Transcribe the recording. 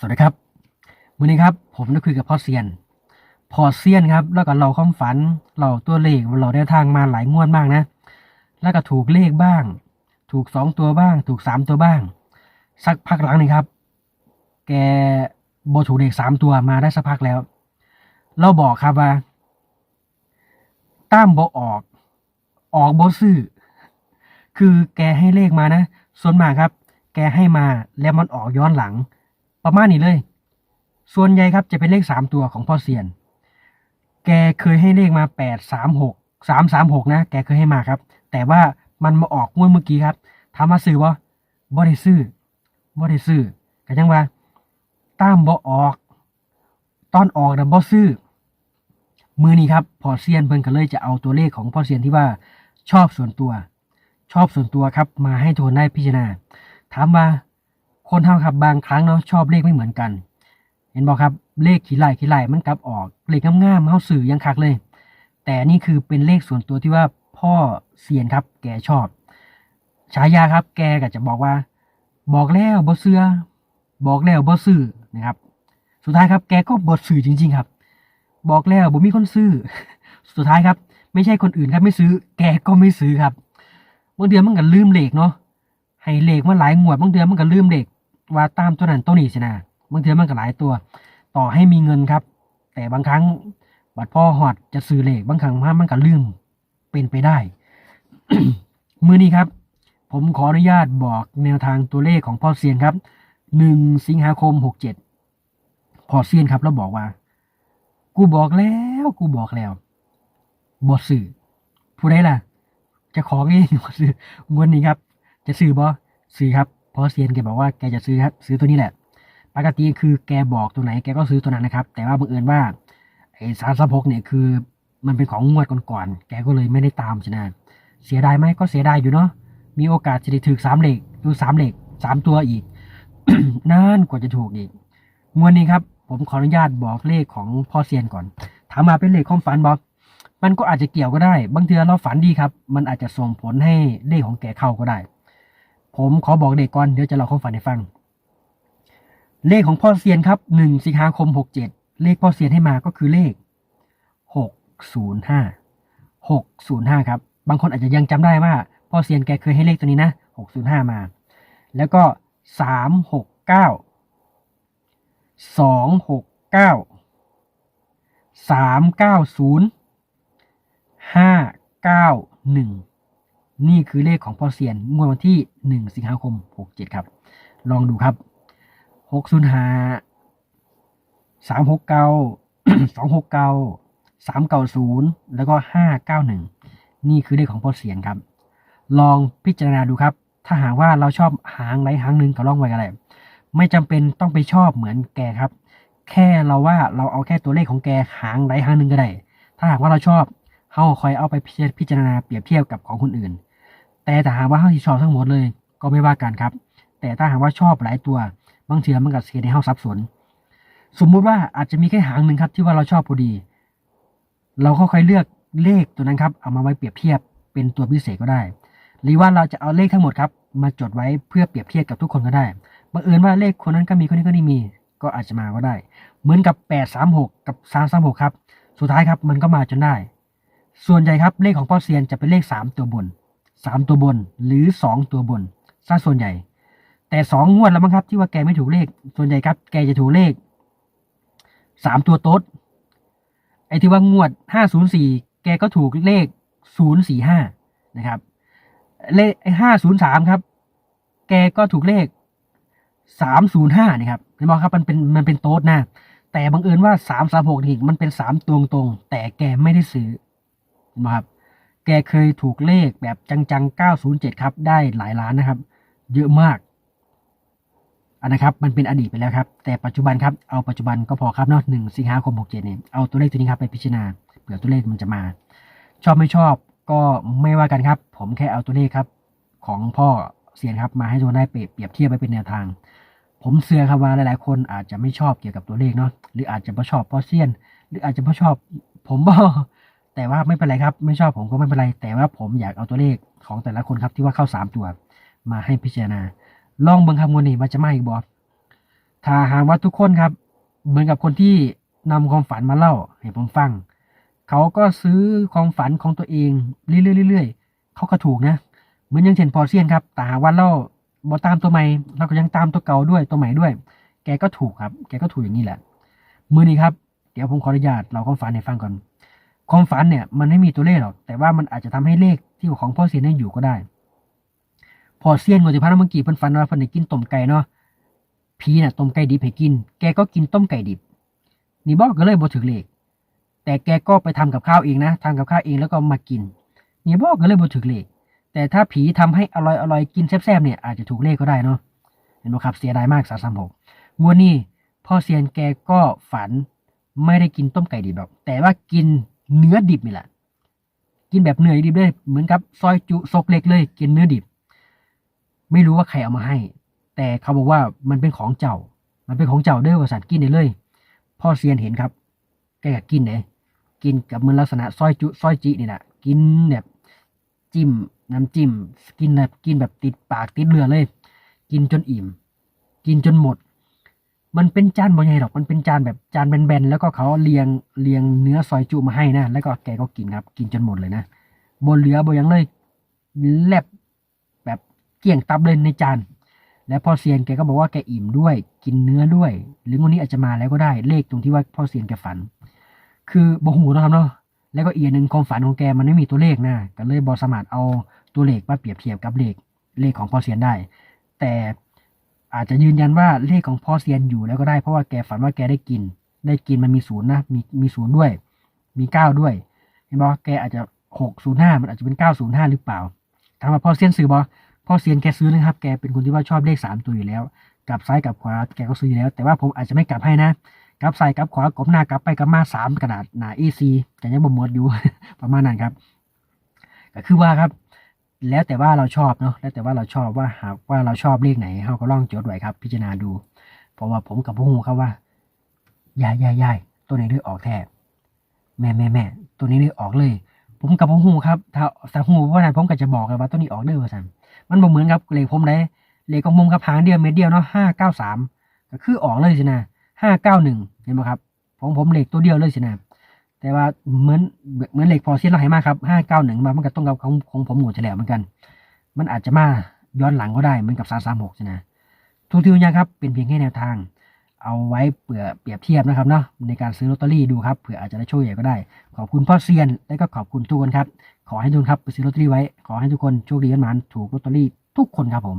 สวัสดีครับวันนี้ครับ ผมได้คุยกับพ่อเซียนพ่อเซียนครับ แล้วก็เราความฝัน เราตัวเลขเราได้ทางมาหลายงวดมากนะ แล้วก็ถูกเลขบ้าง ถูกสองตัวบ้าง ถูกสามตัวบ้าง สักพักหลังนี่ครับ แกโบถูกเลขสามตัวมาได้สักพักแล้ว เราบอกครับว่าตั้มโบออก ออกโบซื้อคือแกให้เลขมานะ ส่วนมากครับ แกให้มาแล้วมันออกย้อนหลัง ประมาณนี้เลย ส่วนใหญ่ครับจะเป็นเลขสามตัวของพ่อเซียน แกเคยให้เลขมาแปดสามหกสามสามหกนะ แกเคยให้มาครับ แต่ว่ามันมาออกงวดเมื่อกี้ครับถามมาซื้อว่บ่ได้ซื้อบ่ได้ซื้อก็ยังว่าตามบ่ออก ตอนออกนะบ่ซื้อมือนี้ครับพอเซียนเพิ่นก็เลยจะเอาตัวเลขของพ่อเซียนที่ว่าชอบส่วนตัว ชอบส่วนตัวครับ มาให้โทนได้พิจารณา ถามว่า คนเท่าครับบางครั้งเนาะชอบเลขไม่เหมือนกัน เห็นบอกครับเลขขี้ไล่ขี้ไล่มันกลับออกเลขงามๆเขาสื่อยังคักเลย แต่นี่คือเป็นเลขส่วนตัวที่ว่าพ่อเซียนครับ แกชอบฉายาครับ แกก็จะบอกว่า บอกแล้วบ่เสือบอกแล้วบ่ซื้อนะครับ สุดท้ายครับ แกก็บ่ซื้อจริง ๆ ครับ บอกแล้วบ่มีคนซื้อ สุดท้ายครับ ไม่ใช่คนอื่นครับไม่ซื้อ แกก็ไม่ซื้อครับบางเดือนมันก็ลืมเลขเนาะให้เลขมาหลายงวดบางเดือนมันก็ลืมเลข ว่าตามตัวนั้นตัวนี้สินะบางเดือมันก็หลายตัว ต่อให้มีเงินครับ แต่บางครั้งบัตรพ่อหอดจะซื้อเลขบางครั้งมันก็ลืมเป็นไปได้ มือนี้ครับ ผมขออนุญาตบอกแนวทางตัวเลขของพ่อเซียนครับหนึ่งสิงหาคมหกเจ็ดพ่อเซียนครับ แล้วบอกว่า กูบอกแล้ว กูบอกแล้วบอสื่อผู้ใดล่ะ จะของเองบ่ซื้องวดนี้ครับ จะซื้อบอซื้อครับ ราะเซียนแกบอกว่าแกจะซื้อครับซื้อตัวนี้แหละ ปกติคือแกบอกตัวไหนแกก็ซื้อตัวนั้นนะครับ แต่ว่าบังเอิญว่าไอ้สารสะพกเนี่ยคือมันเป็นของงวดก่อนๆแกก็เลยไม่ได้ตามชนะเสียดายไหมก็เสียดายอยู่เนาะมีโอกาสจะได้ถือสามเหล็กดูสามเหล็กสามตัวอีกนานกว่าจะถูกอีกงวดนี้ครับ ผมขออนุญาตบอกเลขของพ่อเซียนก่อน ถามมาเป็นเลขความฝันบอกมันก็อาจจะเกี่ยวก็ได้ บางเทือเราฝันดีครับ มันอาจจะส่งผลให้เลขของแกเข้าก็ได้ ผมขอบอกเลขก่อนเดี๋ยวจะเล่าความฝันให้ฟัง เลขของพ่อเซียนครับหนึ่งสิงหาคมหกเจ็ดเลขพ่อเซียนให้มาก็คือเลขหกศูนย์ห้าหกศูนย์ห้าครับ บางคนอาจจะยังจำได้ว่าพ่อเซียนแกเคยให้เลขตัวนี้นะหกศูนย์ห้ามา แล้วก็สามหกเก้าสองหกเก้าสามเก้าศูนย์ห้าเก้าหนึ่ง นี่คือเลขของพ่อเซียนงวดวันที่หนึ่งสิงหาคมหกเจ็ดครับ ลองดูครับหกศูนย์ห้าสามหกเก้าสองหกเก้าสามเก้าศูนย์แล้วก็ห้าเก้าหนึ่งนี่คือเลขของพ่อเสียนครับ ลองพิจารณาดูครับ ถ้าหากว่าเราชอบหางไหนหางหนึ่งก็ล่องไว้กันเลยไม่จำเป็นต้องไปชอบเหมือนแกครับ แค่เราว่าเราเอาแค่ตัวเลขของแกหางไหนหางหนึ่งก็ได้ ถ้าหากว่าเราชอบเราคอยเอาไปพิจารณาเปรียบเทียบกับของคนอื่น แต่ถ้าหากว่าเราที่ชอบทั้งหมดเลยก็ไม่ว่ากันครับ แต่ถ้าหากว่าชอบหลายตัว บางทีมันก็เสียในห้าสับสน สมมุติว่าอาจจะมีแค่หางหนึ่งครับที่ว่าเราชอบพอดี เราก็ค่อยเลือกเลขตัวนั้นครับ เอามาไว้เปรียบเทียบเป็นตัวพิเศษก็ได้ หรือว่าเราจะเอาเลขทั้งหมดครับ มาจดไว้เพื่อเปรียบเทียบกับทุกคนก็ได้บังเอิญว่าเลขคนนั้นก็มีคนนี้ก็นี่มี ก็อาจจะมาก็ได้ เหมือนกับ 836 กับ 336 ครับ สุดท้ายครับมันก็มาจนได้ ส่วนใหญ่ครับเลขของพ่อเซียนจะเป็นเลข 3 ตัวบน 3ตัวบนหรือ2ตัวบนซะส่วนใหญ่ แต่สองงวดแล้วมั้งครับ ที่ว่าแกไม่ถูกเลข ส่วนใหญ่ครับ แกจะถูกเลขสามตัวโต๊ดไอ้ที่ว่างวดห้าศูนย์สี่แกก็ถูกเลขศูนย์สี่ห้านะครับ เลขห้าศูนย์สามครับ แกก็ถูกเลขสามศูนย์ห้านะครับเห็นไหมครับมันเป็นมันเป็นโต๊ดนะแต่บังเอิญว่าสามสามหกนี่มันเป็นสามตรงตรงแต่แกไม่ได้ซื้อนไหมครับ แกเคยถูกเลขแบบจังๆเก้าศูนย์เจ็ดครับ ได้หลายล้านนะครับ เยอะมากอันนะครับ มันเป็นอดีตไปแล้วครับ แต่ปัจจุบันครับ เอาปัจจุบันก็พอครับเนาะหนึ่งสิงหาคมหกเจ็ดเนี่ย เอาตัวเลขตัวนี้ครับไปพิจารณา เผื่อตัวเลขมันจะมา ชอบไม่ชอบก็ไม่ว่ากันครับ ผมแค่เอาตัวเลขครับ ของพ่อเสียนครับ มาให้ทุกคนได้เปรียบเปรียบเทียบไปเป็นแนวทาง ผมเชื่อครับว่าหลายๆ คนอาจจะไม่ชอบเกี่ยวกับตัวเลขเนาะ หรืออาจจะไม่ชอบพ่อเซียน หรืออาจจะไม่ชอบ ผมบ่ แต่ว่าไม่เป็นไรครับ ไม่ชอบผมก็ไม่เป็นไร แต่ว่าผมอยากเอาตัวเลขของแต่ละคนครับที่ว่าเข้าสามตัว มาให้พิจารณา ลองเบิ่งคำงวดนี้ว่าจะไมาอีกบ่ถ้ถ้าหากว่าทุกคนครับ เหมือนกับคนที่นำความฝันมาเล่าให้ผมฟัง เขาก็ซื้อความฝันของตัวเองเรื่อยๆเรื่อยๆเขาก็ถูกนะ เหมือนอยังเช่นพอเซียนครับแต่หาว่าเล่าบอตามตัวใหม่เราก็ยังตามตัวเก่าด้วยตัวใหม่ด้วย แกก็ถูกครับ แกก็ถูกอย่างนี้แหละ มือนี้ครับ เดี๋ยวผมขออนุญาตเราความฝันให้ฟังก่อน ความฝันเนี่ยมันไม่มีตัวเลขหรอก แต่ว่ามันอาจจะทำให้เลขที่ของพ่อเซียนได้อยู่ก็ได้ พอเซียนงวดที่พันเมื่อกี้เพิ่นฝันว่าเพิ่นได้กินต้มไก่เนาะผีน่ะต้มไก่ดิบให้กิน แกก็กินต้มไก่ดิบ นี่บอกก็เลยบ่ถึงเลข แต่แกก็ไปทำกับข้าวเองนะทำกับข้าวเองแล้วก็มากิน นี่บอกก็เลยบ่ถึงเลข แต่ถ้าผีทำให้อร่อยอร่อยกินแซ่บๆเนี่ยอาจจะถูกเลขก็ได้เนาะ เห็นไหมครับเสียดายมากสาสามหกงวดนี้พ่อเซียนแกก็ฝันไม่ได้กินต้มไก่ดิบหรอก แต่ว่ากิน เนื้อดิบนี่แหละ กินแบบเนื้อดิบเลยเหมือนกับซอยจุซกเล็กเลย กินเนื้อดิบ ไม่รู้ว่าใครเอามาให้ แต่เขาบอกว่ามันเป็นของเจ้า มันเป็นของเจ้าเด้อว่าสัตว์กินได้เลย พ่อเซียนเห็นครับแกก็กินเลยกินกับเหมือนลักษณะซอยจุซอยจินี่แหละกินแบบจิ้มน้ำจิ้ม กินแบบกินแบบติดปากติดเรือเลย กินจนอิ่ม กินจนหมด มันเป็นจานบ่ใหญ่หรอก มันเป็นจานแบบจานแบนๆ แล้วก็เขาเรียงเรียงเนื้อซอยจุมาให้นะ แล้วก็แกก็กินครับ กินจนหมดเลยนะบนเหลือบนยังเลยแลบแบบเกี่ยงตับเลยในจาน และพ่อเซียนแกก็บอกว่าแกอิ่มด้วย กินเนื้อด้วย หรือวันนี้อาจจะมาแล้วก็ได้ เลขตรงที่ว่าพ่อเซียนแกฝัน คือบ่หูนะครับเนาะ แล้วก็อีกอย่างหนึ่งความฝันของแกมันไม่มีตัวเลขนะ ก็เลยบอสามารถเอาตัวเลขมาเปรียบเทียบกับเลขเลขของพ่อเซียนได้ แต่ อาจจะยืนยันว่าเลขของพ่อเซียนอยู่แล้วก็ได้เพราะว่าแกฝันว่าแกได้กิน ได้กินมันมีศูนย์นะมีมีศูนย์ด้วย มีเก้าด้วยเห็นบอกแกอาจจะหกศูนย์ห้ามันอาจจะเป็นเก้าศูนย์ห้าหรือเปล่าถามว่าพ่อเซียนซื้อบอพ่อเซียนแกซื้อนะครับ แกเป็นคนที่ว่าชอบเลขสามตัวอยู่แล้วกลับซ้ายกลับขวาแกก็ซื้ออยู่แล้ว แต่ว่าผมอาจจะไม่กลับให้นะกลับซ้ายกลับขวากลมหน้ากลับไปกลับมาสามกระดาษหนาเอซีแต่ยังบ่หมดอยู่ ประมาณนั้นครับก็คือว่าครับ แล้วแต่ว่าเราชอบเนาะแล้วแต่ว่าเราชอบว่าหากว่าเราชอบเลขไหนเราก็ลองจดไว้ครับ พิจารณาดู เพราะว่าผมกับพวกหูครับว่ายายยายยายตัวไหนเลือกออกแท้แม่แม่แม่ตัวนี้เลือกออกเลย ผมกับพวกหูครับถ้าถ้าหูว่านั้นผมก็จะบอกเลยว่าตัวนี้ออกเด้อว่าซั่นมันบ่เหมือนกับเลขผมได้เลขของผมกับหางเดียวเม็ดเดียวเนาะห้าเก้าสามก็คือออกเลยสินะห้าเก้าหนึ่งเห็นไหมครับของผมเลขตัวเดียวเลยสินะ แต่ว่าเหมือนเหมือนเหล็กพอเซียนเราให้มากครับห้าเก้าหนึ่งมามันก็ต้องกับของของผมหมดจะแล้วเหมือนกัน มันอาจจะมาย้อนหลังก็ได้เหมือนกับสามสามหกใช่ไหมทุกทีอย่างครับเป็นเพียงแค่แนวทาง เอาไว้เปรียบเปรียบเทียบนะครับเนาะในการซื้อลอตเตอรี่ดูครับเผื่ออาจจะได้ช่วยใหญ่ก็ได้ ขอบคุณพ่อเซียน และก็ขอบคุณทุกคนครับ ขอให้ทุกคนครับไปซื้อลอตเตอรี่ไว้ ขอให้ทุกคนโชคดีกันหมานถูกลอตเตอรี่ทุกคนครับผม